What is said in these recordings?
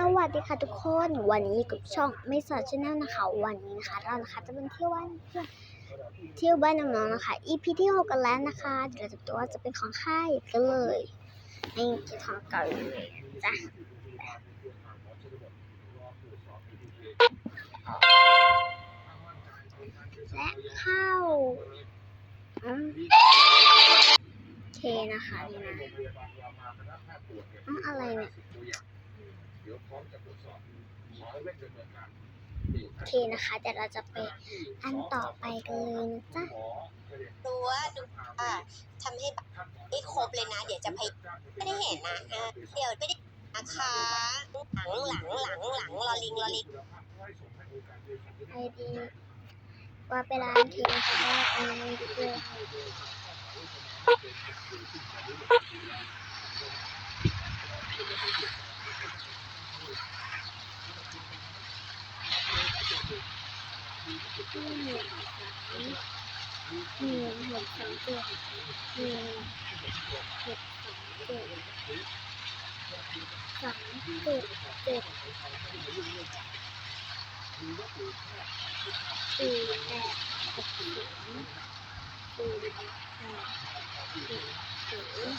สวัสดีค่ะทุกคนวันนี้กับช่องไม่สอดชแนลนะคะ วันนี้นะคะ เรานะคะจะเป็นเที่ยวบ้านเพื่อนเที่ยวบ้านน้องๆนะคะ EP ที่6กันแล้วนะคะเดี๋ยวเราจะดูว่าจะเป็นของค่ายกันเลยนี่คือของเก่าเลยจ้ะและเข้าโอเคนะคะนี่นะอ้าวอะไรเนี่ยโอเคนะคะเดี๋ยวเราจะไปอันต่อไปกันเลยนะจ๊ะตัวดูอ่าทำให้ได้ครบเลยนะ เดี๋ยวจะพยไม่ได้เห็นนะอะเดี๋ยวไม่ได้นะคะหลังหลังหลังหลังลอลิงลอลิงไอดีว่าไปร้านทีนะคะว่าอันนี้ด้วย หนึ่งหกสามเจ็ดหนึ่งหกสามเจ็ดสามเจ็ดเจ็ดสี่แปดหกศูนย์สี่แปดสี่ศูนย์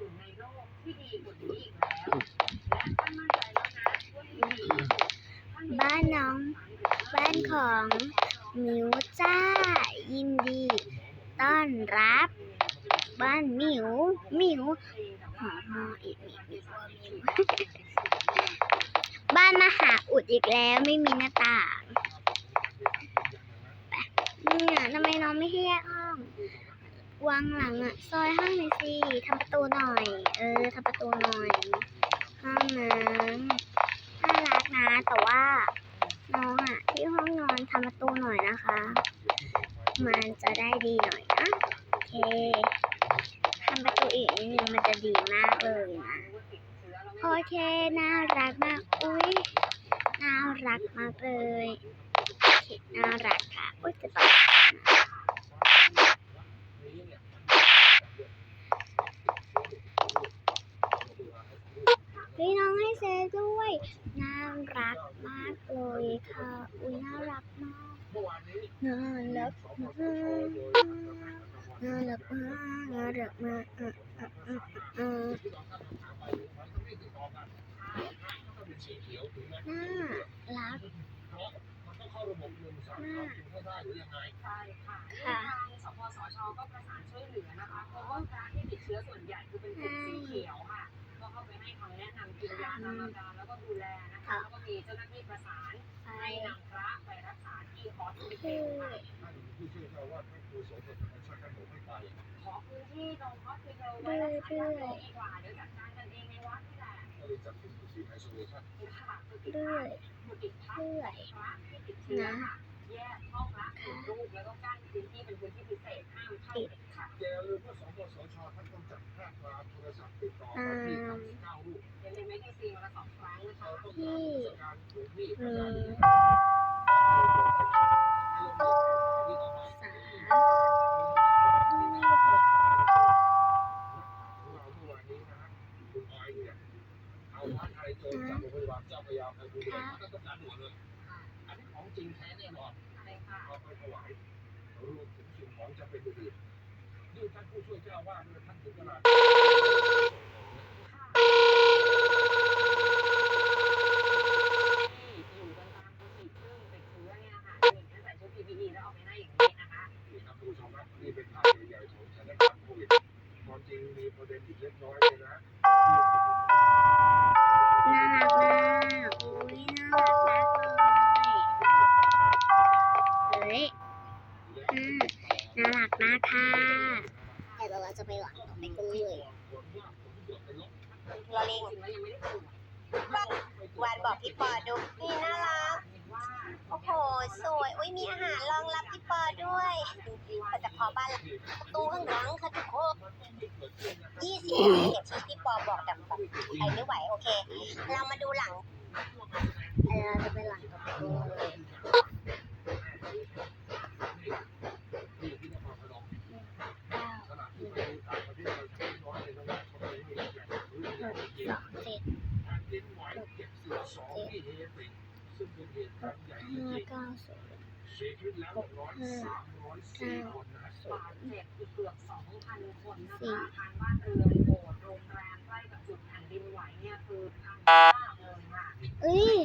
บ้านน้อง บ้านของหมิวจ้า ยินดี ต้อนรับ บ้านหมิวหมิวหอมออีกหมิวหมิวหมิวบ้านมหาอุดอีกแล้วไม่มีหน้าต่างเนี่ยทำไมน้องไม่ให้แยกห้อง วางหลังอะซอยห้องหน่อยสิทำประตูหน่อย เออทำประตูหน่อย ห้องน้ำน่ารักนะ แต่ว่าน้องอะที่ห้องนอนทำประตูหน่อยนะคะ มันจะได้ดีหน่อยนะโอเคทำประตูอีกนิดนึงมันจะดีมากเลยนะโอเคน่ารักมากอุ้ยน่ารักมากเลยน่ารักค่ะอุ้ยจะต่อพี่น้องให้เซด้วย น่ารักมากเลยค่ะ อุ้ยน่ารักมาก น่ารักมากน่ารักมากน่ารักมากอะอะอะอะน่ารักมากใช่ค่ะค่ะทางสปสชก็ประสานช่วยเหลือนะคะเพราะว่าพระที่ติดเชื้อส่วนใหญ่คือเป็นกลุ่มสีเขียวค่ะก็ เข้าไปให้คำแนะนำกินยาตามอาการแล้วก็ดูแลนะคะแล้วก็มีเจ้าหน้าที่ประสานไปให้นำพระไปรักษาที่ฮอสพิทคือลค่ะขอพื้นที่ตรงฮอสพิทลไว้รักษาญาติโยมดีกว่าเดี๋ยวจัดการกันเองในวัดนี่แหละค่ะคือติดเรื่พัอกยคือติดพักเรื่อยพระที่ติดเชื้อค่ะ แยกห้องละหนึ่งรูปแล้วก็กั้นพื้นที่เป็นพื้นที่พิเศษห้ามเข้าเด็ดขาดตามอย่าลืมไม่ได้ซีวันละสองครั้งนะคะที่มีสามค่ะ ใช่ค่ะเอาไปถวายรวมถึงสิ่งของจำเป็นอื่นๆยิ่ท่านผู้ช่วยเจ้าอาวาสเนี่ยท่านถึงขนาด ลลิงวยังไม่ได้ตรวจวันบอกพี่ปอดูนี่น่ารัก โอ้โห สวย อุ้ยมีอาหารรองรับพี่ปอด้วยแต่พอบ้านหลังประตูข้างหลังค่ะทุกคนยี่สิบนาทีอย่างที่พี่ปอบอกแต่แบบไปไม่ไหว โอเค เรามาดูหลัง เออจะเป็นหลังกับ สอเจ็ดหกเจ็ดห้าเก้าศูนย์หกห้าเก้าศูนย์สี่เอ้ย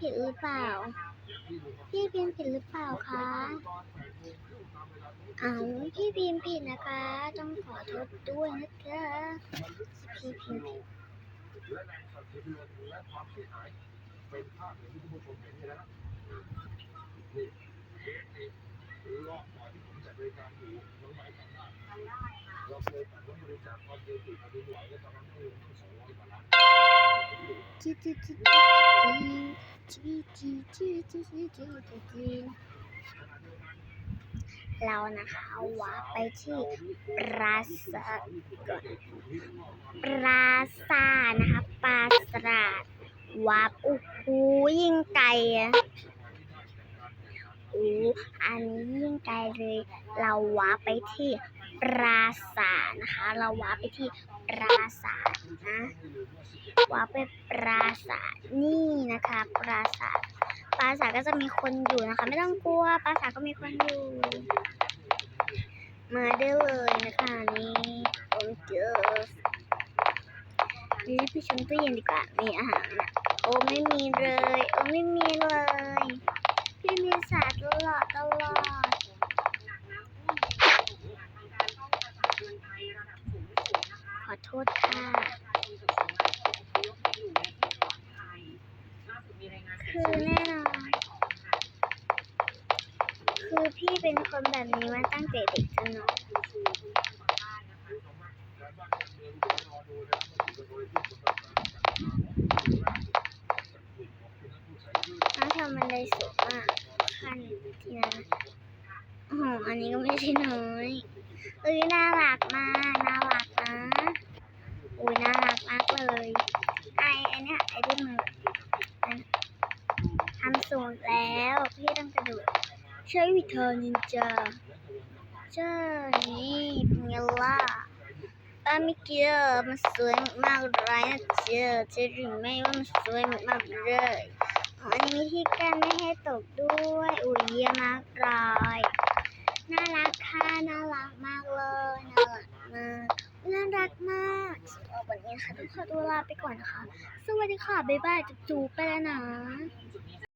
ผิดหรือเปล่า พี่เป็นผิดหรือเปล่าคะ อาวพี่พิมพ์ผิดนะคะ ต้องขอโทษด้วยนะคะพี่พิมพ์ผิดและแรงสั่นสะเทือนและความเสียหายเป็นภาพอย่างที่ทุกผู้ชมเห็นนี่นะครับนี่เคสนี้รอบก่อนที่ผมจัดรายการอยู่น้องไม้ทำได้ทำได้ค่ะเราเคยตัดบริจาคความเดือดร้อนไหวแล้วตอนนั้นได้เงินตั้งสองร้อยกว่าล้านจีจีจีจีจีจีจีจีจีจีจี เรานะคะวาร์ปไปที่ปราสาทก่อนปราสาทนะคะปราสาทวาร์ปโอ้โหยิ่งไกลอะโอ้อันนี้ยิ่งไกลเลย เราวาร์ปไปที่ปราสาทนะคะ เราวาร์ปไปที่ปราสาทนะว่าไปปราสาทนี่นะคะ ปราสาท ปราสาทก็จะมีคนอยู่นะคะ ไม่ต้องกลัวปราสาทก็มีคนอยู่ มาได้เลยนะคะนี่โอ้เจอนี่พี่ชมตู้เย็นดีกว่ามีอาหารนะโอ้ไม่มีเลย โอ้ไม่มีเลยพี่มีสาตลอดตลอดหนักน้ำท่วมในทางการต้องประกาศเตือนภัยระดับสูงสุดนะคะขอโทษค่ะคือแน่นอน คือพี่ เป็นคนแบบนี้มาตั้งแต่เด็กจนเนาะน้องทำบันไดสูงมากขั้นที่นั้นโอ้โหอันนี้ก็ไม่ใช่น้อยเอ้ยน่ารักมากน่ารักนะอุ้ยน่ารักมากเลยไอไอเนี้ยไอที่มือทำสูงแล้วพี่ต้องกระโดด ใช้วิธีนินจาเจ้านี่เป็นไงล่ะป้าไม่เกี่ยวมันสวยมากเลยนะเจ้าเจะรู้ไหมว่ามันสวยมากเลยอ๋ออันนี้ที่กันไม่ให้ตกด้วยอุ้ยเยี่ยมมากเลยน่ารักค่ะน่ารักมากเลยน่ารักมากน่ารักมากวันนี้ค่ะต้องขอตัวลาไปก่อนนะคะ สวัสดีค่ะ บ๊ายบายจุ๊บไปแล้วนะ